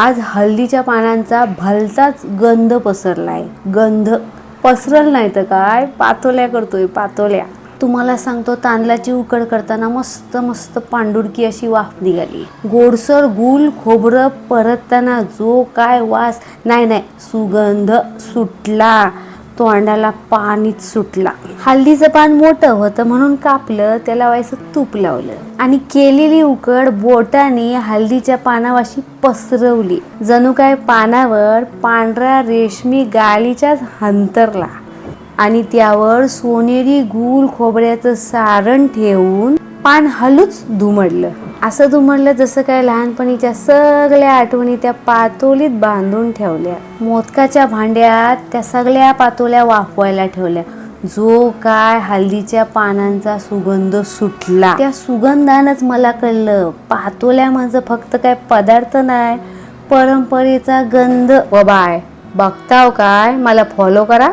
आज हळदीच्या पानांचा भलताच गंध पसरलाय. गंध पसरल नाही तर काय? पातोल्या करतोय पातोल्या. तुम्हाला सांगतो तांदळाची उकड करताना मस्त मस्त पांडुरकी अशी वाफ निघाली. गोडसर गुल खोबरं परतताना जो काय वास नाही नाही सुगंध सुटला. तोंडाला पाणीच सुटला. हल्दीचं पान मोठं होतं म्हणून कापलं त्याला व्हायचं तूप लावलं आणि केलेली उकड बोटाने हल्दीच्या पानावाशी पसरवली. जणू काय पानावर पांढरा रेशमी गालीच्याच हंतरला आणि त्यावर सोनेरी गुल खोबऱ्याचं सारण ठेवून पान हलूच धुमडलं असं धुमडलं जसं काय लहानपणीच्या सगळ्या आठवणी त्या पातोलीत बांधून ठेवल्या. मोदकाच्या भांड्यात त्या सगळ्या पातोल्या वाफवायला ठेवल्या. जो काय हल्दीच्या पानांचा सुगंध सुटला. त्या सुगंधानच मला कळलं पातोल्या म्हणजे फक्त काय पदार्थ नाही परंपरेचा गंध. व बाय बघताव काय? मला फॉलो करा.